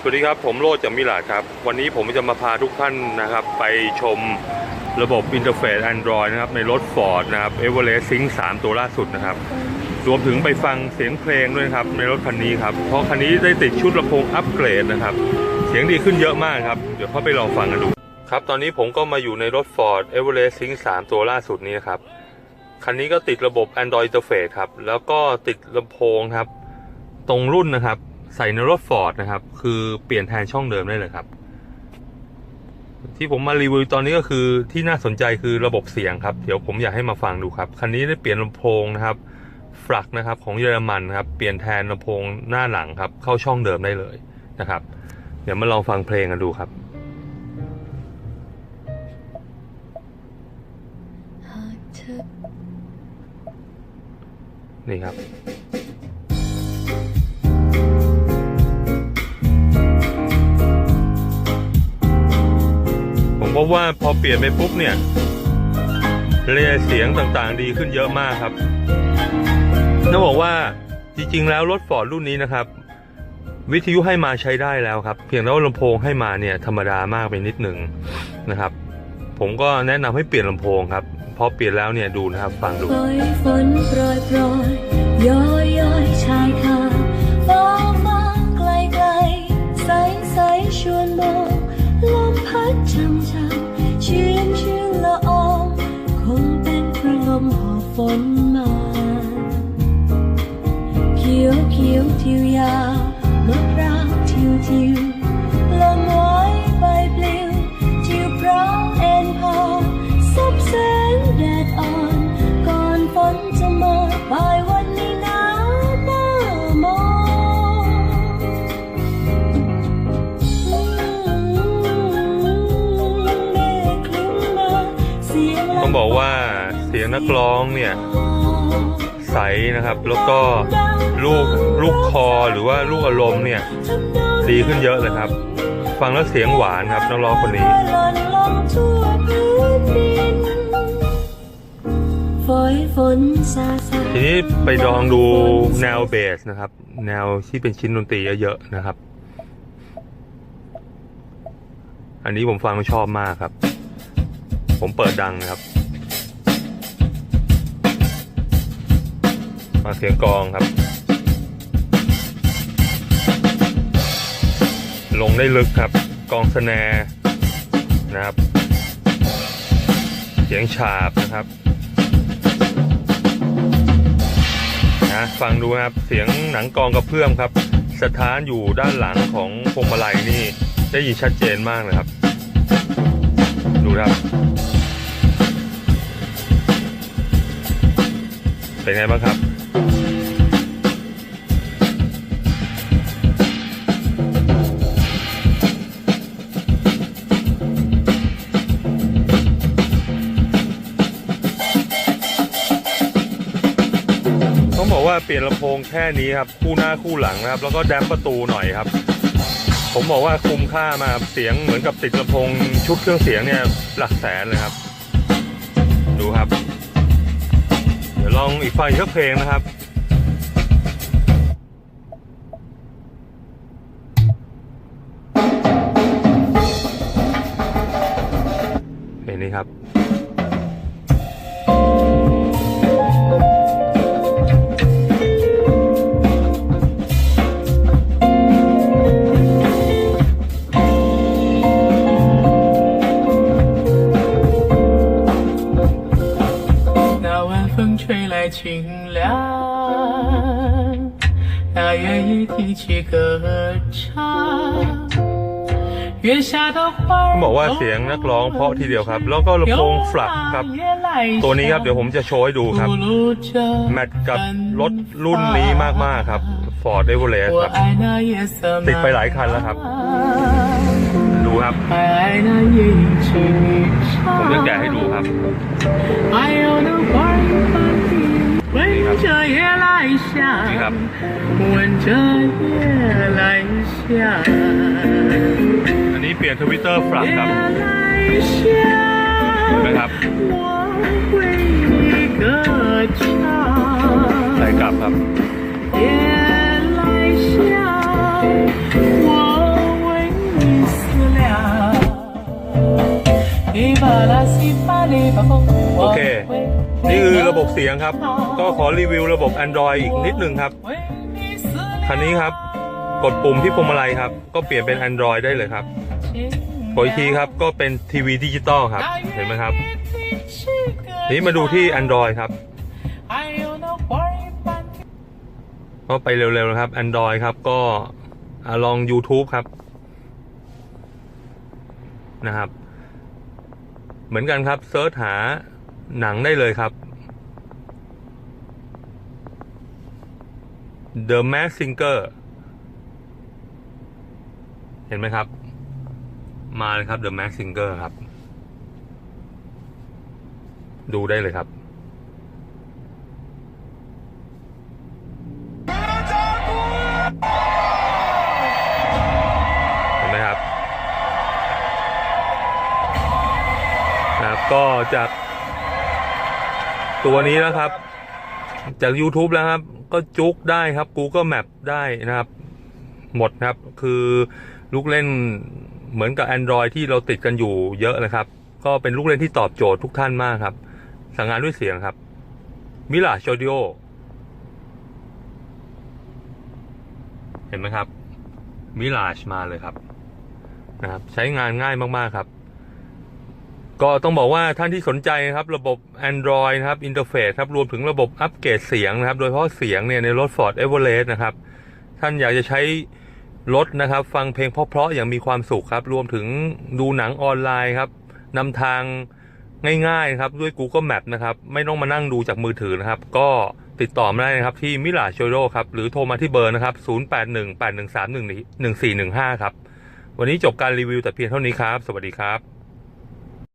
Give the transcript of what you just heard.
สวัสดีครับ ผมโรจจากมิลาดครับ วันนี้ผมจะมาพาทุกท่านนะครับ ไปชมระบบอินเทอร์เฟซ Android นะครับ ในรถ Ford นะครับ Everest Sync 3 ตัวล่าสุดนะครับ รวมถึงไปฟังเสียงเพลงด้วยนะครับ ในรถคันนี้ครับ เพราะคันนี้ได้ติดชุดลำโพงอัปเกรดนะครับ เสียงดีขึ้นเยอะมากครับ เดี๋ยวเข้าไปลองฟังกันดู ครับ ตอนนี้ผมก็มาอยู่ในรถ Ford Everest Sync 3 ตัวล่าสุดนี้นะครับ คันนี้ก็ติดระบบ Android Interface ครับ แล้วก็ติดลำโพงครับ ตรงรุ่นนะครับ ใส่ในรถ Ford นะครับ คือเปลี่ยนแทนช่องเดิมได้เลยครับ ที่ผมมารีวิวตอนนี้ก็คือที่น่าสนใจคือระบบเสียงครับ เดี๋ยวผมอยากให้มาฟังดูครับ คันนี้ได้เปลี่ยนลำโพงนะครับฟลักนะครับของเยอรมันครับ เปลี่ยนแทนลำโพงหน้าหลังครับ เข้าช่องเดิมได้เลยนะครับ เดี๋ยวมาลองฟังเพลงกันดูครับนี่ครับ บว่าพอเปลี่ยนไปปุ๊บเนี่ยเรียเสียงต่างๆ ดีขึ้นเยอะมากครับต้องบอกว่าจริงๆ แล้วรถฟอร์ดรุ่นนี้นะครับ วิทยุให้มาใช้ได้แล้วครับ เพียงแต่ว่าลำโพงให้มาเนี่ยธรรมดามากไปนิดหนึ่งนะครับ ผมก็แนะนำให้เปลี่ยนลำโพงครับพอเปลี่ยนแล้วเนี่ยดูนะครับ ฟังดูฝนโปรยโปรยย้อยย้อยชายคาฟ้าฟ้าไกลไกลใสใสชวนมองลมพัดช่ำช่ำ ทิวลมไว้ใบปลิวทิวพร้าวเอ็นพอซับแสงแดดอ่อน ก่อนฝนจะมาบ่ายวันนี้หนาวหน้ามองต้องบอกว่าเสียงนักร้องเนี่ย ใสนะครับ แล้วก็ลูกลูกคอหรือว่าลูกอารมณ์เนี่ย ดีขึ้นเยอะเลยครับ ฟังแล้วเสียงหวานครับนักร้องคนนี้หล่นลงทั่วพื้นดินฝอยฝนซาซาทีนี้ไปลองดูแนวเบสนะครับ แนวที่เป็นชิ้นดนตรีเยอะๆนะครับ อันนี้ผมฟังแล้วชอบมากครับ ผมเปิดดังนะครับมาเสียงกลองครับ ลงได้ลึกครับ กองสแนนะครับ เสียงฉาบนะครับนะฟังดูครับเสียงหนังกองกระเพื่อมครับ สถานอยู่ด้านหลังของพวงมาลัยนี่ได้ยินชัดเจนมากเลยครับ ดูครับ เป็นไงบ้างครับ ว่าเปลี่ยนลำโพงแค่นี้ครับ คู่หน้าคู่หลังนะครับ แล้วก็แดมประตูหน่อยครับ ผมบอกว่าคุ้มค่ามาเสียงเหมือนกับติดลำโพงชุดเครื่องเสียงเนี่ยหลักแสนเลยครับ ดูครับ เดี๋ยวลองอีกฟังอีกสักเพลงนะครับเพลงนี้ครับ 吹来清凉，那夜一提起歌唱，月下的花 ต้องบอกว่าเสียงนักร้องเพราะทีเดียวครับ แล้วก็ลำโพงฟลักครับ ตัวนี้ครับเดี๋ยวผมจะโชว์ให้ดูครับ แมทกับรถรุ่นนี้มาก ๆ ครับ Ford Everest ครับ ติดไปหลายคันแล้วครับ ดูครับ 爱爱那夜莺情语 ผมจะ 唱 แกะให้ดูครับ 夜来香你看，闻着夜来香， อันนี้เปลี่ยนทวิตเตอร์ฟลัก 夜 ครับ 来香 เห็นไหมครับ 我为你歌唱。 ใส่กลับครับ 夜来香， โอเค นี่คือระบบเสียงครับ ก็ขอรีวิวระบบ Android อีกนิดนึงครับ คันนี้ครับ กดปุ่มที่พวงมาลัยครับ ก็เปลี่ยนเป็น Android ได้เลยครับกดอีกทีครับก็เป็นทีวีดิจิตอลครับ เห็นไหมครับทีนี้มาดูที่ Android ครับก็ไปเร็วๆนะครับ Android ครับก็อลอง YouTube ครับนะครับ เหมือนกันครับเซิร์ชหาหนังได้เลยครับ The Mask Singer เห็นไหมครับ มาเลยครับ The Mask Singer ครับ ดูได้เลยครับ ก็จากตัวนี้นะครับ จาก YouTube แล้วครับ ก็จุกได้ครับ Google Map ได้นะครับ หมดครับ คือลูกเล่นเหมือนกับ Android ที่เราติดกันอยู่เยอะนะครับ ก็เป็นลูกเล่นที่ตอบโจทย์ทุกท่านมากครับ สั่งงานด้วยเสียงครับมิลา a u ดิโอเห็นไหมครับมิลาชมาเลยครับนะครับ ใช้งานง่ายมาก ๆ ครับ ก็ต้องบอกว่าท่านที่สนใจนะครับ ระบบ Android นะครับอินเทอร์เฟซครับรวมถึงระบบอัปเกรดเสียงนะครับ โดยเฉพาะเสียงเนี่ยในรถ Ford Everest นะครับ ท่านอยากจะใช้รถนะครับ ฟังเพลงเพราะๆอย่างมีความสุขครับ รวมถึงดูหนังออนไลน์ครับนำทางง่ายๆครับด้วย Google Map นะครับ ไม่ต้องมานั่งดูจากมือถือนะครับ ก็ติดต่อมาได้นะครับ ที่มิลาโชโรครับ หรือโทรมาที่เบอร์นะครับ 0818131415 ครับ วันนี้จบการรีวิวแต่เพียงเท่านี้ครับ สวัสดีครับ